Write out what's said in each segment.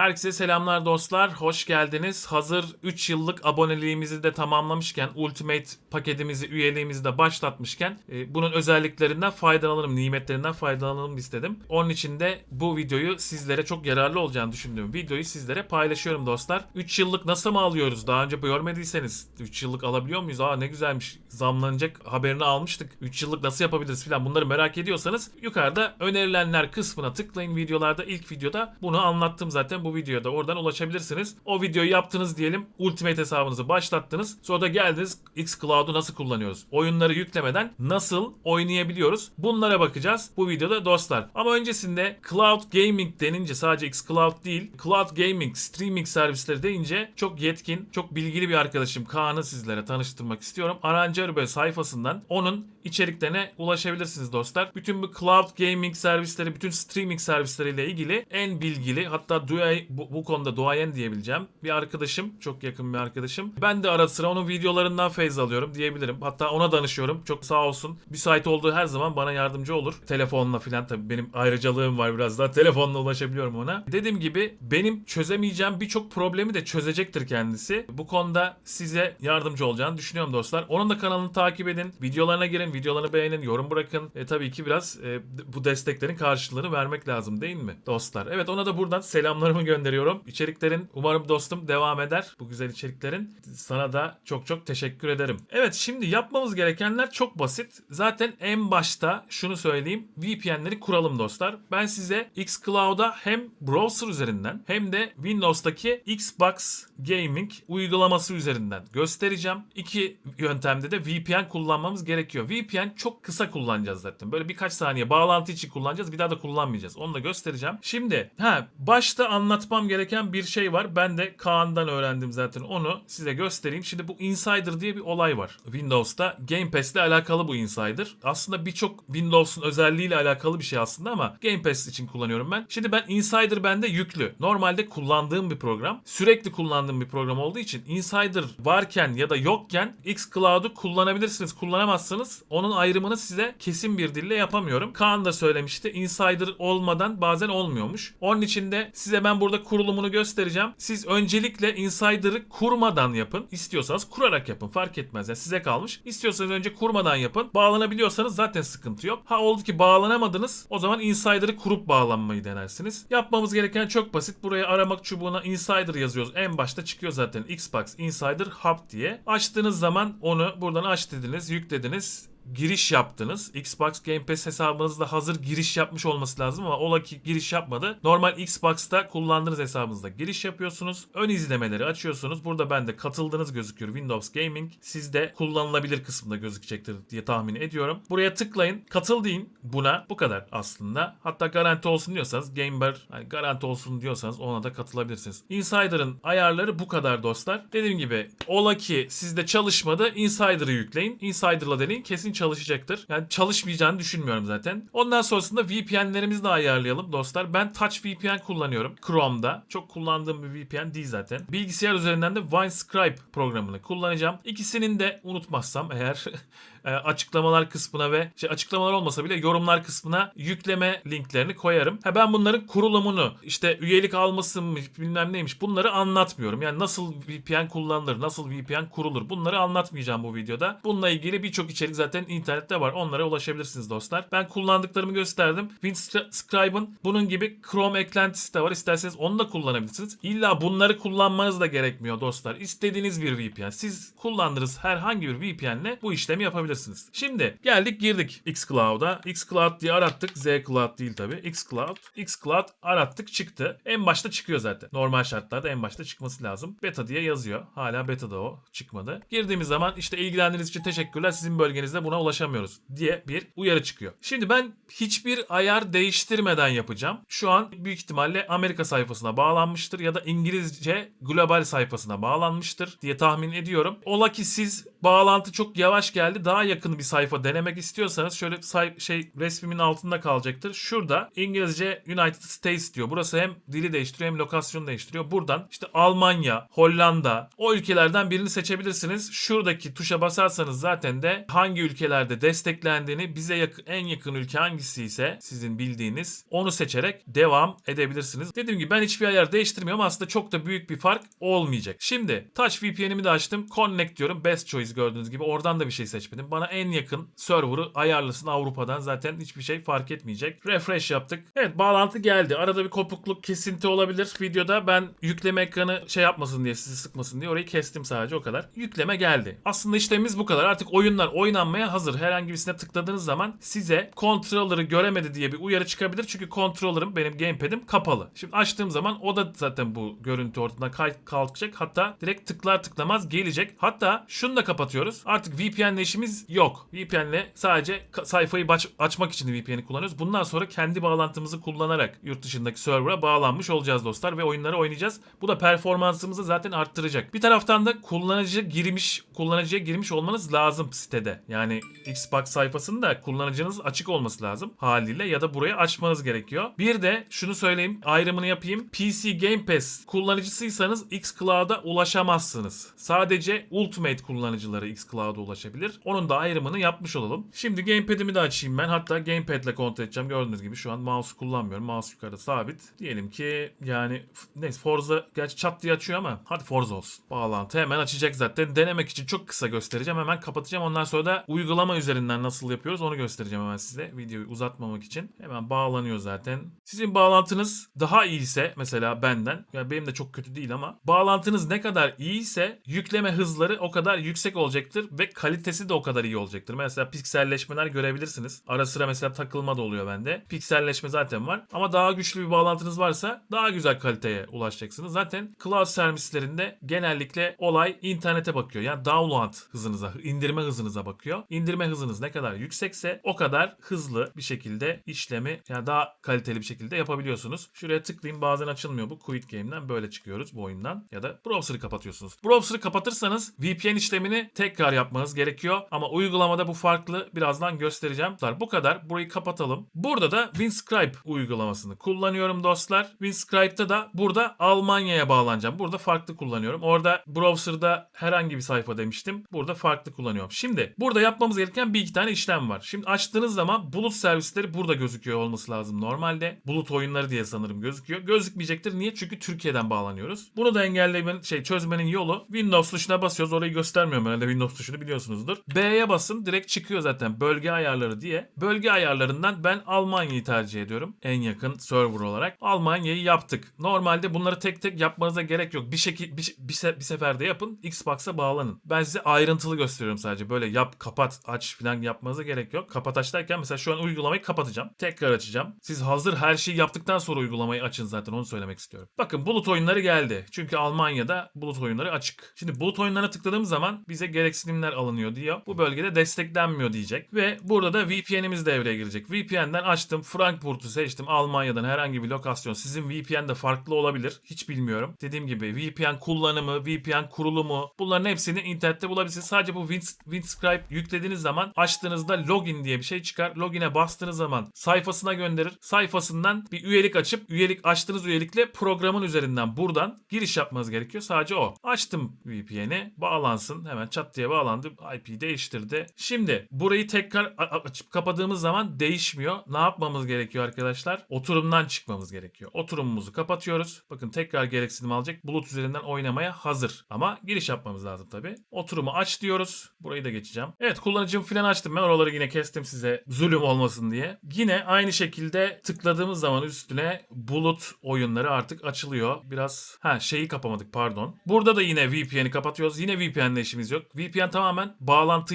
Herkese selamlar dostlar. Hoş geldiniz. Hazır 3 yıllık aboneliğimizi de tamamlamışken, Ultimate paketimizi, üyeliğimizi de başlatmışken e, bunun özelliklerinden faydalanalım, nimetlerinden faydalanalım istedim. Onun için de bu videoyu sizlere çok yararlı olacağını düşündüğüm videoyu sizlere paylaşıyorum dostlar. 3 yıllık nasıl mı alıyoruz? Daha önce görmediyseniz 3 yıllık alabiliyor muyuz? Aa ne güzelmiş. Zamlanacak haberini almıştık. 3 yıllık nasıl yapabiliriz falan bunları merak ediyorsanız yukarıda önerilenler kısmına tıklayın videolarda. ilk videoda bunu anlattım zaten bu videoda. Oradan ulaşabilirsiniz. O videoyu yaptınız diyelim. Ultimate hesabınızı başlattınız. Sonra da geldiniz xCloud'u nasıl kullanıyoruz? Oyunları yüklemeden nasıl oynayabiliyoruz? Bunlara bakacağız bu videoda dostlar. Ama öncesinde Cloud Gaming denince sadece xCloud değil, Cloud Gaming streaming servisleri deyince çok yetkin, çok bilgili bir arkadaşım Kaan'ı sizlere tanıştırmak istiyorum. Arancı sayfasından onun içeriklerine ulaşabilirsiniz dostlar. Bütün bu cloud gaming servisleri, bütün streaming servisleriyle ilgili en bilgili hatta duay, bu, bu konuda duayen diyebileceğim bir arkadaşım. Çok yakın bir arkadaşım. Ben de ara sıra onun videolarından feyz alıyorum diyebilirim. Hatta ona danışıyorum. Çok sağ olsun. Müsait olduğu her zaman bana yardımcı olur. Telefonla filan tabii benim ayrıcalığım var biraz daha. Telefonla ulaşabiliyorum ona. Dediğim gibi benim çözemeyeceğim birçok problemi de çözecektir kendisi. Bu konuda size yardımcı olacağını düşünüyorum dostlar. Onun da kanalını takip edin. Videolarına girin. Videolarını beğenin. Yorum bırakın. E, tabii ki biraz e, bu desteklerin karşılığını vermek lazım değil mi dostlar? Evet ona da buradan selamlarımı gönderiyorum. İçeriklerin umarım dostum devam eder. Bu güzel içeriklerin. Sana da çok çok teşekkür ederim. Evet şimdi yapmamız gerekenler çok basit. Zaten en başta şunu söyleyeyim. VPN'leri kuralım dostlar. Ben size xCloud'a hem browser üzerinden hem de Windows'taki Xbox Gaming uygulaması üzerinden göstereceğim. İki yöntemde de VPN kullanmamız gerekiyor. VPN çok kısa kullanacağız zaten. Böyle birkaç saniye bağlantı için kullanacağız. Bir daha da kullanmayacağız. Onu da göstereceğim. Şimdi ha başta anlatmam gereken bir şey var. Ben de Kaan'dan öğrendim zaten onu size göstereyim. Şimdi bu Insider diye bir olay var. Windows'ta Game Pass'le alakalı bu Insider. Aslında birçok Windows'un özelliğiyle alakalı bir şey aslında ama Game Pass için kullanıyorum ben. Şimdi ben Insider bende yüklü. Normalde kullandığım bir program. Sürekli kullandığım bir program olduğu için Insider varken ya da yokken xCloud'u kullanabilirsiniz. Kullanamazsınız. Onun ayrımını size kesin bir dille yapamıyorum. Kaan da söylemişti. Insider olmadan bazen olmuyormuş. Onun için de size ben burada kurulumunu göstereceğim. Siz öncelikle Insider'ı kurmadan yapın. İstiyorsanız kurarak yapın. Fark etmez. Yani size kalmış. İstiyorsanız önce kurmadan yapın. Bağlanabiliyorsanız zaten sıkıntı yok. Ha oldu ki bağlanamadınız. O zaman Insider'ı kurup bağlanmayı denersiniz. Yapmamız gereken çok basit. Buraya aramak çubuğuna Insider yazıyoruz. En başta çıkıyor zaten Xbox Insider Hub diye. Açtığınız zaman onu buradan aç dediniz, yüklediniz giriş yaptınız. Xbox Game Pass hesabınızda hazır giriş yapmış olması lazım ama ola ki giriş yapmadı. Normal Xbox'ta kullandığınız hesabınızda giriş yapıyorsunuz. Ön izlemeleri açıyorsunuz. Burada bende katıldığınız gözüküyor Windows Gaming. Sizde kullanılabilir kısmında gözükecektir diye tahmin ediyorum. Buraya tıklayın. Katıl deyin buna. Bu kadar aslında. Hatta garanti olsun diyorsanız Gamer hani garanti olsun diyorsanız ona da katılabilirsiniz. Insider'ın ayarları bu kadar dostlar. Dediğim gibi ola ki sizde çalışmadı Insider'ı yükleyin. Insider'la deneyin. Kesin çalışacaktır. Yani çalışmayacağını düşünmüyorum zaten. Ondan sonrasında VPN'lerimizi de ayarlayalım dostlar. Ben Touch VPN kullanıyorum Chrome'da. Çok kullandığım bir VPN değil zaten. Bilgisayar üzerinden de Winescribe programını kullanacağım. İkisinin de unutmazsam eğer e, açıklamalar kısmına ve şey, açıklamalar olmasa bile yorumlar kısmına yükleme linklerini koyarım. Ha ben bunların kurulumunu işte üyelik alması mı bilmem neymiş bunları anlatmıyorum. Yani nasıl VPN kullanılır, nasıl VPN kurulur bunları anlatmayacağım bu videoda. Bununla ilgili birçok içerik zaten internette var. Onlara ulaşabilirsiniz dostlar. Ben kullandıklarımı gösterdim. WinScribe'ın bunun gibi Chrome eklentisi de var. İsterseniz onu da kullanabilirsiniz. İlla bunları kullanmanız da gerekmiyor dostlar. İstediğiniz bir VPN. Siz kullandığınız herhangi bir VPN'le bu işlemi yapabilirsiniz. Şimdi geldik girdik xCloud'a. xCloud diye arattık. zCloud değil tabi. xCloud. xCloud arattık çıktı. En başta çıkıyor zaten. Normal şartlarda en başta çıkması lazım. Beta diye yazıyor. Hala beta'da o. Çıkmadı. Girdiğimiz zaman işte ilgilendiğiniz için teşekkürler. Sizin bölgenizde buna ulaşamıyoruz diye bir uyarı çıkıyor. Şimdi ben hiçbir ayar değiştirmeden yapacağım. Şu an büyük ihtimalle Amerika sayfasına bağlanmıştır ya da İngilizce global sayfasına bağlanmıştır diye tahmin ediyorum. Ola ki siz bağlantı çok yavaş geldi. Daha daha yakın bir sayfa denemek istiyorsanız şöyle say şey resmimin altında kalacaktır. Şurada İngilizce United States diyor. Burası hem dili değiştiriyor hem lokasyonu değiştiriyor. Buradan işte Almanya, Hollanda o ülkelerden birini seçebilirsiniz. Şuradaki tuşa basarsanız zaten de hangi ülkelerde desteklendiğini bize yakın, en yakın ülke hangisi ise sizin bildiğiniz onu seçerek devam edebilirsiniz. Dediğim gibi ben hiçbir ayar değiştirmiyorum. Aslında çok da büyük bir fark olmayacak. Şimdi Touch VPN'imi de açtım. Connect diyorum. Best choice gördüğünüz gibi. Oradan da bir şey seçmedim. Bana en yakın server'ı ayarlasın Avrupa'dan. Zaten hiçbir şey fark etmeyecek. Refresh yaptık. Evet bağlantı geldi. Arada bir kopukluk kesinti olabilir videoda. Ben yükleme ekranı şey yapmasın diye sizi sıkmasın diye orayı kestim sadece o kadar. Yükleme geldi. Aslında işlemimiz bu kadar. Artık oyunlar oynanmaya hazır. Herhangi birisine tıkladığınız zaman size controller'ı göremedi diye bir uyarı çıkabilir. Çünkü controller'ım benim gamepad'im kapalı. Şimdi açtığım zaman o da zaten bu görüntü ortadan kalkacak. Hatta direkt tıklar tıklamaz gelecek. Hatta şunu da kapatıyoruz. Artık VPN'le işimiz yok. VPN'le sadece sayfayı açmak için VPN'i kullanıyoruz. Bundan sonra kendi bağlantımızı kullanarak yurt dışındaki server'a bağlanmış olacağız dostlar ve oyunları oynayacağız. Bu da performansımızı zaten arttıracak. Bir taraftan da kullanıcı girmiş, kullanıcıya girmiş olmanız lazım sitede. Yani Xbox sayfasında kullanıcınız açık olması lazım haliyle ya da burayı açmanız gerekiyor. Bir de şunu söyleyeyim, ayrımını yapayım. PC Game Pass kullanıcısıysanız xCloud'a ulaşamazsınız. Sadece Ultimate kullanıcıları xCloud'a ulaşabilir. Onun da ayrımını yapmış olalım. Şimdi gamepad'imi de açayım ben. Hatta gamepad'le kontrol edeceğim. Gördüğünüz gibi şu an mouse kullanmıyorum. Mouse yukarıda sabit. Diyelim ki yani neyse Forza gerçi çat diye açıyor ama hadi Forza olsun. Bağlantı hemen açacak zaten. Denemek için çok kısa göstereceğim. Hemen kapatacağım. Ondan sonra da uygulama üzerinden nasıl yapıyoruz onu göstereceğim hemen size. Videoyu uzatmamak için. Hemen bağlanıyor zaten. Sizin bağlantınız daha iyiyse mesela benden. Yani benim de çok kötü değil ama bağlantınız ne kadar iyiyse yükleme hızları o kadar yüksek olacaktır ve kalitesi de o kadar iyi olacaktır. Mesela pikselleşmeler görebilirsiniz. Ara sıra mesela takılma da oluyor bende. Pikselleşme zaten var ama daha güçlü bir bağlantınız varsa daha güzel kaliteye ulaşacaksınız. Zaten cloud servislerinde genellikle olay internete bakıyor. Yani download hızınıza, indirme hızınıza bakıyor. İndirme hızınız ne kadar yüksekse o kadar hızlı bir şekilde işlemi yani daha kaliteli bir şekilde yapabiliyorsunuz. Şuraya tıklayayım bazen açılmıyor bu. Quit Game'den böyle çıkıyoruz bu oyundan ya da browser'ı kapatıyorsunuz. Browser'ı kapatırsanız VPN işlemini tekrar yapmanız gerekiyor ama uygulamada bu farklı. Birazdan göstereceğim. Bu kadar. Burayı kapatalım. Burada da WinScribe uygulamasını kullanıyorum dostlar. WinScribe'da da burada Almanya'ya bağlanacağım. Burada farklı kullanıyorum. Orada browser'da herhangi bir sayfa demiştim. Burada farklı kullanıyorum. Şimdi burada yapmamız gereken bir iki tane işlem var. Şimdi açtığınız zaman bulut servisleri burada gözüküyor olması lazım normalde. Bulut oyunları diye sanırım gözüküyor. Gözükmeyecektir. Niye? Çünkü Türkiye'den bağlanıyoruz. Bunu da engellemenin şey çözmenin yolu Windows tuşuna basıyoruz. Orayı göstermiyorum herhalde Windows tuşunu biliyorsunuzdur. B'ye basın direkt çıkıyor zaten bölge ayarları diye. Bölge ayarlarından ben Almanya'yı tercih ediyorum. En yakın server olarak. Almanya'yı yaptık. Normalde bunları tek tek yapmanıza gerek yok. Bir şekil bir, bir, se- bir seferde yapın. Xbox'a bağlanın. Ben size ayrıntılı gösteriyorum sadece. Böyle yap, kapat, aç falan yapmanıza gerek yok. Kapat aç derken mesela şu an uygulamayı kapatacağım. Tekrar açacağım. Siz hazır her şeyi yaptıktan sonra uygulamayı açın zaten onu söylemek istiyorum. Bakın bulut oyunları geldi. Çünkü Almanya'da bulut oyunları açık. Şimdi bulut oyunlarına tıkladığım zaman bize gereksinimler alınıyor diyor. Bu bölgede desteklenmiyor diyecek. Ve burada da VPN'imiz devreye girecek. VPN'den açtım. Frankfurt'u seçtim. Almanya'dan herhangi bir lokasyon. Sizin VPN de farklı olabilir. Hiç bilmiyorum. Dediğim gibi VPN kullanımı, VPN kurulumu bunların hepsini internette bulabilirsiniz. Sadece bu Win- WinScribe yüklediğiniz zaman açtığınızda login diye bir şey çıkar. Login'e bastığınız zaman sayfasına gönderir. Sayfasından bir üyelik açıp üyelik açtığınız üyelikle programın üzerinden buradan giriş yapmanız gerekiyor. Sadece o. Açtım VPN'i. Bağlansın. Hemen çat diye bağlandı. IP değiştirdi. Şimdi burayı tekrar açıp kapadığımız zaman değişmiyor. Ne yapmamız gerekiyor arkadaşlar? Oturumdan çıkmamız gerekiyor. Oturumumuzu kapatıyoruz. Bakın tekrar gereksinim alacak. Bulut üzerinden oynamaya hazır. Ama giriş yapmamız lazım tabii. Oturumu aç diyoruz. Burayı da geçeceğim. Evet kullanıcımı falan açtım. Ben oraları yine kestim size zulüm olmasın diye. Yine aynı şekilde tıkladığımız zaman üstüne bulut oyunları artık açılıyor. Biraz ha şeyi kapamadık pardon. Burada da yine VPN'i kapatıyoruz. Yine VPN'le işimiz yok. VPN tamamen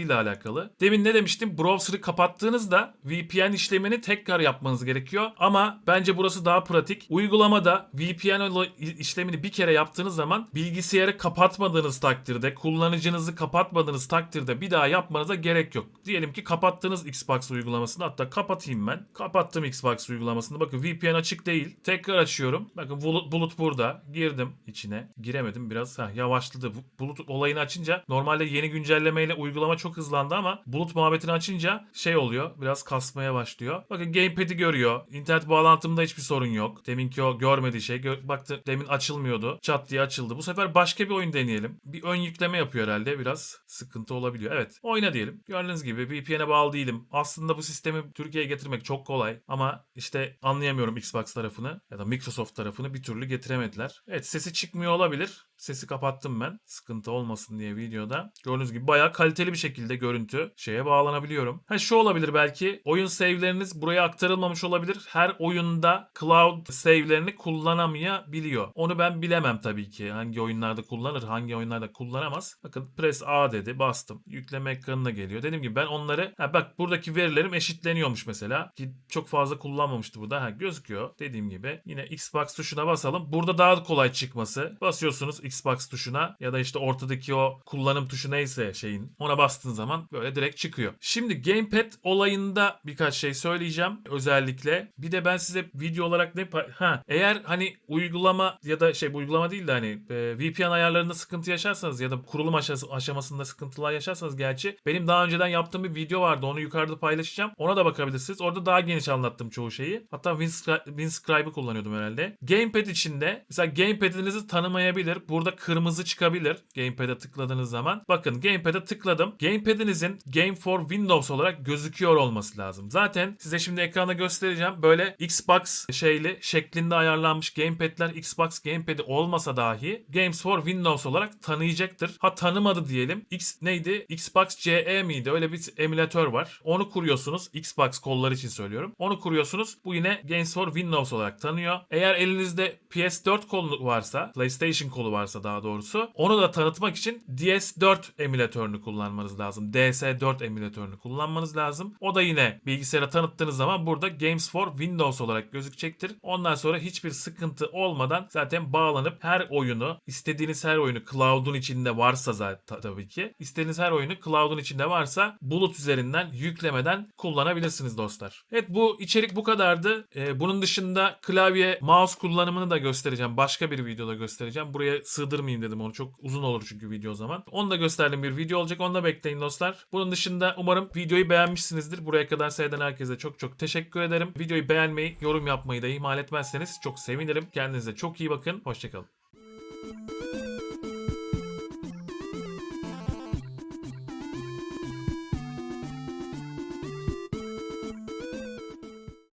bağlantıyla alakalı. Demin ne demiştim? Browser'ı kapattığınızda VPN işlemini tekrar yapmanız gerekiyor. Ama bence burası daha pratik. Uygulamada VPN işlemini bir kere yaptığınız zaman bilgisayarı kapatmadığınız takdirde, kullanıcınızı kapatmadığınız takdirde bir daha yapmanıza gerek yok. Diyelim ki kapattınız Xbox uygulamasını. Hatta kapatayım ben. Kapattım Xbox uygulamasını. Bakın VPN açık değil. Tekrar açıyorum. Bakın bulut, burada. Girdim içine. Giremedim biraz. Heh, yavaşladı. Bu- Bulut olayını açınca normalde yeni güncellemeyle uygulama çok çok hızlandı ama bulut muhabbetini açınca şey oluyor. Biraz kasmaya başlıyor. Bakın gamepad'i görüyor. İnternet bağlantımda hiçbir sorun yok. Deminki o görmediği şey. Gö- baktı demin açılmıyordu. Çat diye açıldı. Bu sefer başka bir oyun deneyelim. Bir ön yükleme yapıyor herhalde. Biraz sıkıntı olabiliyor. Evet. Oyna diyelim. Gördüğünüz gibi VPN'e bağlı değilim. Aslında bu sistemi Türkiye'ye getirmek çok kolay. Ama işte anlayamıyorum Xbox tarafını ya da Microsoft tarafını bir türlü getiremediler. Evet sesi çıkmıyor olabilir. Sesi kapattım ben. Sıkıntı olmasın diye videoda. Gördüğünüz gibi bayağı kaliteli bir şekilde görüntü şeye bağlanabiliyorum. Ha şu olabilir belki. Oyun save'leriniz buraya aktarılmamış olabilir. Her oyunda cloud save'lerini kullanamayabiliyor. Onu ben bilemem tabii ki. Hangi oyunlarda kullanır, hangi oyunlarda kullanamaz. Bakın press A dedi, bastım. Yükleme ekranına geliyor. Dediğim gibi ben onları ha bak buradaki verilerim eşitleniyormuş mesela. Ki çok fazla kullanmamıştı burada. Ha gözüküyor. Dediğim gibi yine Xbox tuşuna basalım. Burada daha kolay çıkması. Basıyorsunuz Xbox tuşuna ya da işte ortadaki o kullanım tuşu neyse şeyin ona bastığın zaman böyle direkt çıkıyor. Şimdi gamepad olayında birkaç şey söyleyeceğim özellikle. Bir de ben size video olarak ne ha eğer hani uygulama ya da şey bu uygulama değil de hani e, VPN ayarlarında sıkıntı yaşarsanız ya da kurulum aşamasında sıkıntılar yaşarsanız gerçi benim daha önceden yaptığım bir video vardı. Onu yukarıda paylaşacağım. Ona da bakabilirsiniz. Orada daha geniş anlattım çoğu şeyi. Hatta Winscri- Winscribe'ı kullanıyordum herhalde. Gamepad içinde mesela gamepad'inizi tanımayabilir. Burada kırmızı çıkabilir gamepad'e tıkladığınız zaman. Bakın gamepad'e tıkladım. Gamepad'inizin Game for Windows olarak gözüküyor olması lazım. Zaten size şimdi ekranda göstereceğim. Böyle Xbox şeyli şeklinde ayarlanmış gamepad'ler Xbox gamepad'i olmasa dahi Games for Windows olarak tanıyacaktır. Ha tanımadı diyelim. X neydi? Xbox CE miydi? Öyle bir emülatör var. Onu kuruyorsunuz. Xbox kolları için söylüyorum. Onu kuruyorsunuz. Bu yine Games for Windows olarak tanıyor. Eğer elinizde PS4 kolu varsa, PlayStation kolu varsa daha doğrusu, onu da tanıtmak için DS4 emülatörünü kullanmanız lazım. DS4 emülatörünü kullanmanız lazım. O da yine bilgisayara tanıttığınız zaman burada Games for Windows olarak gözükecektir. Ondan sonra hiçbir sıkıntı olmadan zaten bağlanıp her oyunu, istediğiniz her oyunu cloud'un içinde varsa zaten tabii ki, istediğiniz her oyunu cloud'un içinde varsa bulut üzerinden yüklemeden kullanabilirsiniz dostlar. Evet bu içerik bu kadardı. Ee, bunun dışında klavye, mouse kullanımını da göstereceğim. Başka bir videoda göstereceğim. Buraya sığdırmayayım dedim onu. Çok uzun olur çünkü video o zaman. Onu da gösterdiğim bir video olacak. Onu da bekleyin dostlar. Bunun dışında umarım videoyu beğenmişsinizdir. Buraya kadar seyreden herkese çok çok teşekkür ederim. Videoyu beğenmeyi, yorum yapmayı da ihmal etmezseniz çok sevinirim. Kendinize çok iyi bakın. Hoşçakalın.